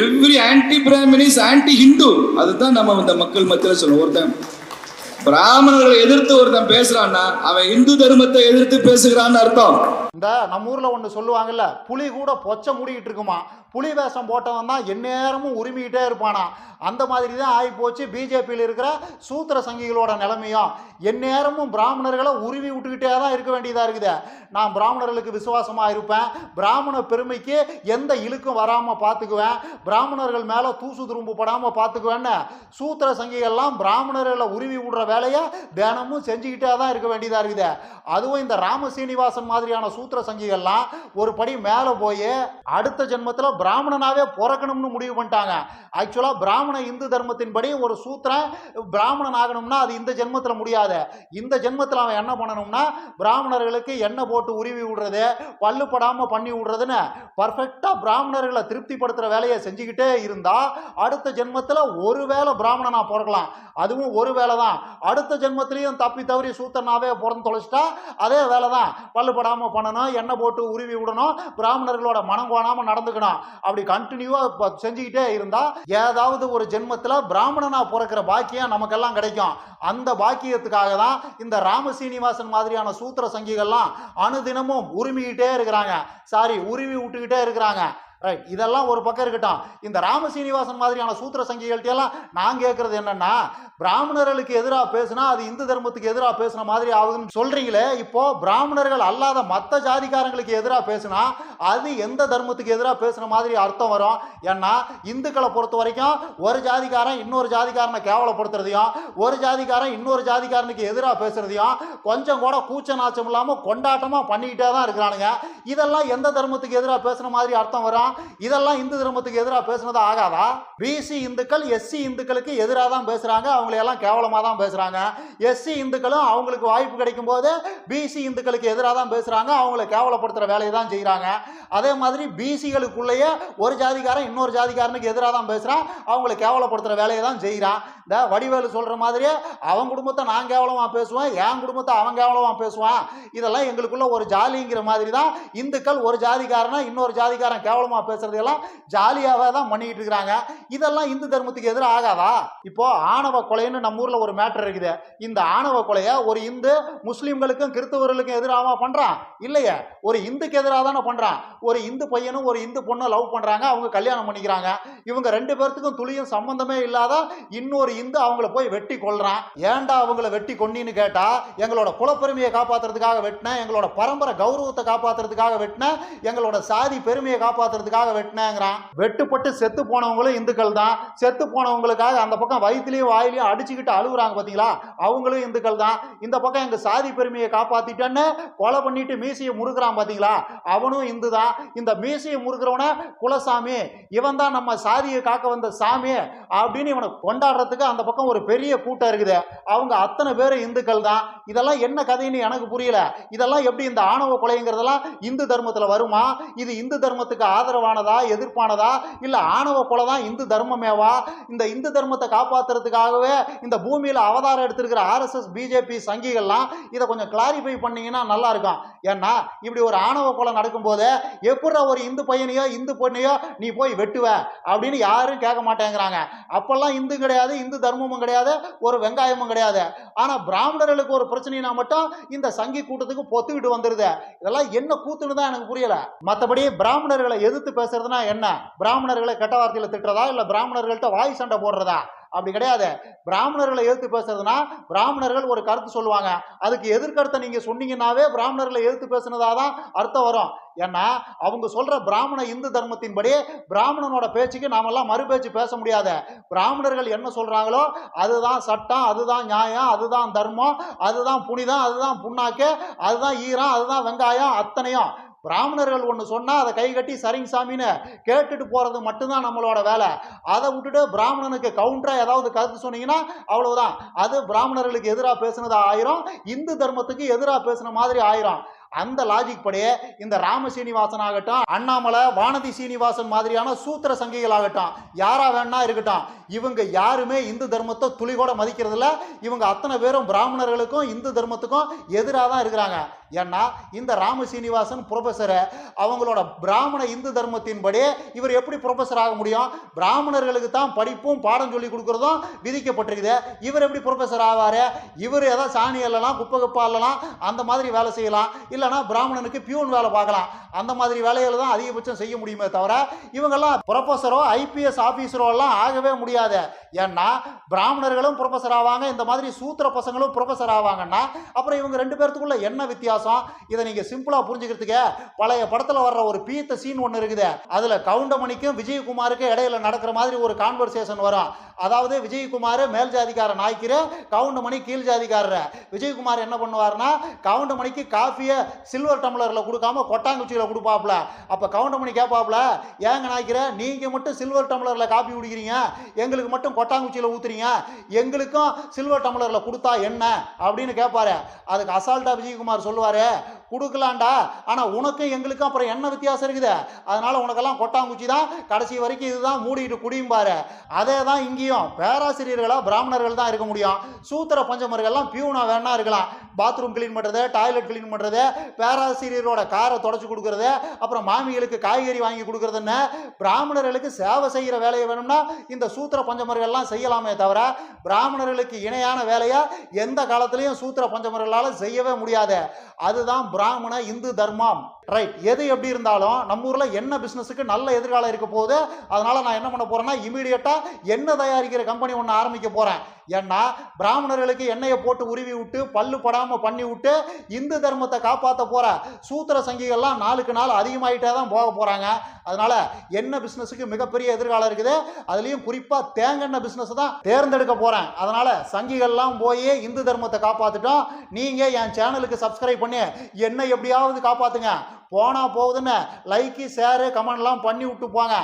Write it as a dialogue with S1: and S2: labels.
S1: Every anti Brahmin is anti Hindu அதுதான் நம்ம இந்த மக்கள் மத்தியில் சொல்லுவோம் ஒருத்தன். பிராமணர்களை எதிர்த்து ஒருத்தன் பேசுறான்னா அவன் இந்து தர்மத்தை எதிர்த்து பேசுகிறான்னு அர்த்தம்.
S2: இந்த நம்ம ஊரில் ஒன்று சொல்லுவாங்கல்ல புலி கூட பொச்சை மூடிக்கிட்டு இருக்குமா? புலி வேஷம் போட்டவன் தான் எந்நேரமும் உரிமிக்கிட்டே இருப்பானா? அந்த மாதிரி தான் ஆகி போச்சு பிஜேபியில் இருக்கிற சூத்திர சங்கிகளோட நிலைமையும். எந்நேரமும் பிராமணர்களை உருவி விட்டுக்கிட்டே தான் இருக்க வேண்டியதாக இருக்குது. நான் பிராமணர்களுக்கு விசுவாசமாக இருப்பேன். பிராமண பெருமைக்கு எந்த இழுக்கும் வராமல் பார்த்துக்குவேன் பிராமணர்கள் மேலே தூசு துரும்பு படாமல் பார்த்துக்குவேன்னு சூத்திர சங்கிகள்லாம் பிராமணர்களை உருவி விடுற வேலையை தினமும் செஞ்சுக்கிட்டே தான் இருக்க வேண்டியதாக இருக்குது. அதுவும் இந்த ராம சீனிவாசன் மாதிரியான சூத்திர சங்கிகள்லாம் ஒரு படி மேலே போய் அடுத்த ஜென்மத்தில் பிராமணனாவே பிறக்கணும்னு முடிவு பண்ணிட்டாங்க. ஆக்சுவலாக பிராமண இந்து தர்மத்தின்படி ஒரு சூத்திரன் பிராமணன் ஆகணும்னா அது இந்த ஜென்மத்தில் முடியாது. இந்த ஜென்மத்தில் அவன் என்ன பண்ணணும்னா பிராமணர்களுக்கு எண்ணெய் போட்டு உருவி விடுறது பல்லு படாமல் பண்ணி விடுறதுன்னு பர்ஃபெக்டாக பிராமணர்களை திருப்திப்படுத்துகிற வேலையை செஞ்சுக்கிட்டே இருந்தால் அடுத்த ஜென்மத்தில் ஒரு வேளை பிராமணனாக பிறக்கலாம். அதுவும் ஒரு வேலை தான். அடுத்த ஜென்மத்திலையும் தப்பி தவறி சூத்திரனாவே பிறந்து தொலைச்சிட்டா அதே வேலை தான். பல்லு படாமல் பண்ணணும் எண்ணெய் போட்டு உருவி விடணும் பிராமணர்களோட மனம் கோணாமல் நடந்துக்கணும். அப்படி கண்டினியூவாக செஞ்சுக்கிட்டே இருந்தால் ஏதாவது ஒரு ஜென்மத்தில் பிராமணனாக பிறக்கிற பாக்கியம் நமக்கெல்லாம் கிடைக்கும். அந்த பாக்கியத்துக்காக தான் இந்த ராம சீனிவாசன் மாதிரியான சூத்திர சங்கிகள்லாம் அனுதினமும் உரிமிக்கிட்டே இருக்கிறாங்க. சாரி உருவி விட்டுக்கிட்டே இருக்கிறாங்க. ரைட் இதெல்லாம் ஒரு பக்கம் இருக்கட்டும். இந்த ராம சீனிவாசன் மாதிரியான சூத்திர சங்கிகள்கிட்டயெல்லாம் நான் கேட்கறது என்னன்னா பிராமணர்களுக்கு எதிராக பேசுனா அது இந்து தர்மத்துக்கு எதிராக பேசுன மாதிரி ஆகுதுன்னு சொல்றீங்களே. இப்போ பிராமணர்கள் அல்லாத மற்ற ஜாதிக்காரங்களுக்கு எதிராக பேசுனா அது எந்த தர்மத்துக்கு எதிராக பேசுன மாதிரி அர்த்தம் வரும்? ஏன்னா இந்துக்களை பொறுத்த வரைக்கும் ஒரு ஜாதிக்காரன் இன்னொரு ஜாதிக்காரனை கேவலப்படுத்துறதையும் ஒரு ஜாதிக்காரன் இன்னொரு ஜாதிக்காரனுக்கு எதிராக பேசுறதையும் கொஞ்சம் கூட கூச்ச நாச்சம் இல்லாமல் கொண்டாட்டமாக பண்ணிக்கிட்டே தான் இருக்கிறானுங்க. இதெல்லாம் எந்த தர்மத்துக்கு எதிராக பேசுன மாதிரி அர்த்தம் வரும்? இதெல்லாம் இந்து தர்மத்துக்கு எதிராக பேசுனதா ஆகாதா? பிசி இந்துக்கள் எஸ்சி இந்துக்களுக்கு எதிராக தான் பேசுறாங்க. அவங்களையெல்லாம் கேவலமாக தான் பேசுறாங்க. எஸ்சி இந்துக்களும் அவங்களுக்கு வாய்ப்பு கிடைக்கும் போது பிசி இந்துக்களுக்கு எதிராக தான் பேசுறாங்க. அவங்களை கேவலப்படுத்துகிற வேலையை தான் செய்கிறாங்க அதே மாதிரி பிசிகளுக்குள்ளேயே ஒரு ஜாதிக்காரன் இன்னொரு ஜாதிக்காரனுக்கு எதிராக தான் பேசுகிறான் அவங்களை கேவலப்படுத்துகிற வேலையை தான் செய்கிறான் இந்த வடிவேலு சொல்கிற மாதிரி அவன் குடும்பத்தை நான் கேவலமாக பேசுவேன் என் குடும்பத்தை அவன் கேவலமாக பேசுவான். இதெல்லாம் எங்களுக்குள்ள ஒரு ஜாலிங்கிற மாதிரி தான் இந்துக்கள் ஒரு ஜாதிக்காரனா இன்னொரு ஜாதிக்காரன் கேவலமாக பேசுறது எல்லாம் ஜாலியாவே தான் பண்ணிக்கிட்டு இருக்கிறாங்க. இதெல்லாம் இந்து தர்மத்துக்கு எதிராக ஆகாதா? இப்போ ஆணவ கொலைன்னு நம்ம ஊர்ல ஒரு மேட்டர் இருக்குது. இந்த ஆணவ கொலையை ஒரு இந்து முஸ்லீம்களுக்கும் கிறிஸ்தவர்களுக்கும் எதிராக பண்றான்? இல்லையே. ஒரு இந்துக்கு எதிராக தானே பண்றான். ஒரு இந்து பையனும் ஒரு இந்து பொண்ணும் லவ் பண்றாங்க. அவங்க கல்யாணம் பண்ணிக்கிறாங்க. இவங்க ரெண்டு பேர்த்துக்கும் துளியும் சம்பந்தமே இல்லாத இன்னொரு இந்து அவங்கள போய் வெட்டி கொள்றான் ஏன்டா அவங்கள வெட்டி கொண்டின்னு கேட்டா எங்களோட குலப்பெருமையை காப்பாத்துறதுக்காக வெட்டினேன். எங்களோட பரம்பரை கௌரவத்தை காப்பாத்துறதுக்காக வெட்டினேன். எங்களோட சாதி பெருமையை காப்பாத்துறதுக்காக வெட்டினேங்கிறான். வெட்டுப்பட்டு செத்து போனவங்களும் இந்துக்கள் தான் செத்து போனவங்களுக்காக அந்த பக்கம் வயிற்றுலையும் வாயிலையும் அடிச்சுக்கிட்டு அழுகுறாங்க பாத்தீங்களா? அவங்களும் இந்துக்கள் தான் இந்த பக்கம் எங்க சாதி பெருமையை காப்பாத்திட்டேன்னு கொலை பண்ணிட்டு மீசையை முறுக்குறான் பாத்தீங்களா? அவனும் இந்து தான் இந்த மீசையை முறுக்கிறவன குலசாமி இவன் தான் நம்ம சாதியை காக்க வந்த சாமி அப்படின்னு இவனை கொண்டாடுறதுக்கு அந்த பக்கம் ஒரு பெரிய கூட்டம் இருக்குது. அவங்க அத்தனை பேர் இந்துக்கள் தான் இதெல்லாம் என்ன கதைன்னு எனக்கு புரியல. இதெல்லாம் எப்படி இந்த ஆணவ கொலைங்கிறதெல்லாம் இந்து தர்மத்தில் வருமா? இது இந்து தர்மத்துக்கு ஆதரவானதா எதிர்ப்பானதா இல்லை ஆணவ கொலை தான் இந்து தர்மமேவா? இந்த இந்து தர்மத்தை காப்பாத்துறதுக்காகவே இந்த பூமியில் அவதாரம் எடுத்திருக்கிற ஆர்எஸ்எஸ் பிஜேபி சங்கிகள்லாம் இதை கொஞ்சம் கிளாரிஃபை பண்ணிங்கன்னா நல்லா இருக்கும். ஏன்னா இப்படி ஒரு ஆணவ கொலை நடக்கும்போது எப்படி ஒரு இந்து பையனையோ இந்து பொண்ணையோ நீ போய் வெட்டுவ அப்படின்னு யாரும் கேட்க மாட்டேங்கிறாங்க. அப்போல்லாம் இந்து கிடையாது இந்து தர்மமும் கிடையாது ஒரு வெங்காயமும் கிடையாது. ஆனா பிராமணர்களுக்கு ஒரு பிரச்சனைனா மட்டும் இந்த சங்கி கூட்டத்துக்கு பொத்துக்கிட்டு வந்துருது. இதெல்லாம் என்ன கூத்துன்னு தான் எனக்கு புரியல. மற்றபடி பிராமணர்களை எதிர்த்து பேசுறதுனா என்ன? பிராமணர்களை கெட்ட வார்த்தையில திட்டுறதா? இல்ல பிராமணர்கள்ட்ட வாய் சண்டை போடுறதா? அப்படி கிடையாது. பிராமணர்களை எதிர்த்து பேசுறதுனா பிராமணர்கள் ஒரு கருத்து சொல்லுவாங்க. அதுக்கு எதிர்கருத்தை நீங்க சொன்னீங்கன்னாவே பிராமணர்களை எதிர்த்து பேசுனதா தான் அர்த்தம் வரும். ஏன்னா அவங்க சொல்ற பிராமண இந்து தர்மத்தின்படி பிராமணனோட பேச்சுக்கு நாமெல்லாம் மறு பேச்சு பேச முடியாது. பிராமணர்கள் என்ன சொல்றாங்களோ அதுதான் சட்டம் அதுதான் நியாயம் அதுதான் தர்மம் அதுதான் புனிதம் அதுதான் புண்ணாக்கு அதுதான் ஈரம் அதுதான் வெங்காயம் அத்தனையும். பிராமணர்கள் ஒன்று சொன்னால் அதை கை கட்டி சரிங்க சாமின்னு கேட்டுட்டு போகிறது மட்டும்தான் நம்மளோட வேலை. அதை விட்டுட்டு பிராமணனுக்கு கவுண்டராக ஏதாவது கருத்து சொன்னீங்கன்னா அவ்வளவுதான். அது பிராமணர்களுக்கு எதிராக பேசுனது ஆயிரும். இந்து தர்மத்துக்கு எதிராக பேசுன மாதிரி ஆயிரும். அந்த லாஜிக் படி இந்த ராம சீனிவாசன் ஆகட்டும் அண்ணாமலை வானதி சீனிவாசன் மாதிரியான சூத்திர சங்கிகள் ஆகட்டும் யாரா வேணா இருக்கட்டும் இவங்க யாருமே இந்து தர்மத்தை துளிகோட மதிக்கிறதில்ல. இவங்க அத்தனை பேரும் பிராமணர்களுக்கும் இந்து தர்மத்துக்கும் எதிராக தான் இருக்கிறாங்க. ஏன்னா இந்த ராம சீனிவாசன் ப்ரொஃபஸரை அவங்களோட பிராமண இந்து தர்மத்தின்படி இவர் எப்படி ப்ரொஃபஸர் ஆக முடியும்? பிராமணர்களுக்கு தான் படிப்பும் பாடம் சொல்லி கொடுக்குறதும் விதிக்கப்பட்டிருக்குது. இவர் எப்படி ப்ரொஃபஸர் ஆவார்? இவர் ஏதாவது சாணி குப்பை குப்பை அந்த மாதிரி வேலை செய்யலாம். இல்லை இல்லைனா பிராமணனுக்கு பியூன் வேலை பார்க்கலாம். அந்த மாதிரி வேலைகளை தான் அதிகபட்சம் செய்ய முடியுமே தவிர இவங்கெல்லாம் ப்ரொஃபஸரோ ஐபிஎஸ் ஆஃபீஸரோ எல்லாம் ஆகவே முடியாது. ஏன்னா பிராமணர்களும் ப்ரொஃபஸர் ஆவாங்க. இந்த மாதிரி சூத்திர பசங்களும் ப்ரொஃபஸர் ஆவாங்கன்னா அப்புறம் இவங்க ரெண்டு பேர்த்துக்குள்ள என்ன வித்தியாசம்? இதை நீங்கள் சிம்பிளாக புரிஞ்சுக்கிறதுக்கு பழைய படத்தில் வர்ற ஒரு பீத்த சீன் ஒன்று இருக்குது. அதில் கவுண்டமணிக்கும் விஜயகுமாருக்கும் இடையில நடக்கிற மாதிரி ஒரு கான்வர்சேஷன் வரும். அதாவது விஜயகுமார் மேல் ஜாதிக்கார நாய்க்கிற கவுண்டமணி கீழ் ஜாதிக்காரர். விஜயகுமார் என்ன பண்ணுவார்னா கவுண்டமணிக்கு காஃபியை சில்வர் டம்ளரில் கொடுக்காம கொட்டாங்குச்சியில் கொடுப்பாப்புல அப்போ கவுண்டமணி கேட்பாப்புல ஏங்க நாய்க்கிற நீங்கள் மட்டும் சில்வர் டம்ளரில் காப்பி குடிக்கிறீங்க? எங்களுக்கு மட்டும் கொட்டாங்குச்சியில் ஊற்றுறீங்க எங்களுக்கும் சில்வர் டம்ளரில் கொடுத்தா என்ன? அப்படின்னு கேட்பாரு. அதுக்கு அசால்ட்டாக விஜயகுமார் சொல்லுவார் கொடுக்கலாண்டா ஆனால் உனக்கும் எங்களுக்கும் அப்புறம் என்ன வித்தியாசம் இருக்குது? அதனால் உனக்கெல்லாம் கொட்டாங்குச்சி தான். கடைசி வரைக்கும் இதுதான் மூடிட்டு குடியும்பாரு அதே தான் இங்கேயும். பேராசிரியர்களாக பிராமணர்கள் தான் இருக்க முடியும். சூத்திர பஞ்சமர்கள்லாம் பியூனாக வேணா இருக்கலாம். பாத்ரூம் க்ளீன் பண்ணுறது டாய்லெட் க்ளீன் பண்ணுறது பேராசிரியரோட காரை தொடச்சி கொடுக்கறது அப்புறம் மாமிகளுக்கு காய்கறி வாங்கி கொடுக்கறதுன்னு பிராமணர்களுக்கு சேவை செய்கிற வேலையை வேணும்னா இந்த சூத்திர பஞ்சமர்கள்லாம் செய்யலாமே தவிர பிராமணர்களுக்கு இணையான வேலையை எந்த காலத்துலேயும் சூத்திர பஞ்சமர்களால் செய்யவே முடியாது. அதுதான் பிராமண பிராமண இந்து தர்மம். ரைட் எது எப்படி இருந்தாலும் நம்ம ஊரில் என்ன பிஸ்னஸுக்கு நல்ல எதிர்காலம் இருக்க போகுது? அதனால் நான் என்ன பண்ண போகிறேன்னா இமீடியட்டாக எண்ணெய் தயாரிக்கிற கம்பெனி ஒன்று ஆரம்பிக்க போகிறேன் ஏன்னா பிராமணர்களுக்கு எண்ணெயை போட்டு உருவி விட்டு பல்லு படாமல் பண்ணி விட்டு இந்து தர்மத்தை காப்பாற்ற போகிற சூத்திர சங்கிகள்லாம் நாளுக்கு நாள் அதிகமாகிட்டே தான் போக போகிறாங்க அதனால் எண்ணெய் பிஸ்னஸுக்கு மிகப்பெரிய எதிர்காலம் இருக்குது? அதுலேயும் குறிப்பாக தேங்கெண்ணெய் பிஸ்னஸ் தான் தேர்ந்தெடுக்க போகிறேன் அதனால் சங்கிகள்லாம் போய் இந்து தர்மத்தை காப்பாற்றிட்டோம் நீங்கள் என் சேனலுக்கு சப்ஸ்கிரைப் பண்ணி என்னை எப்படியாவது காப்பாற்றுங்க போனா போகுதுன்னு லைக்கு ஷேரு கமெண்ட்லாம் பண்ணி விட்டுப்பாங்க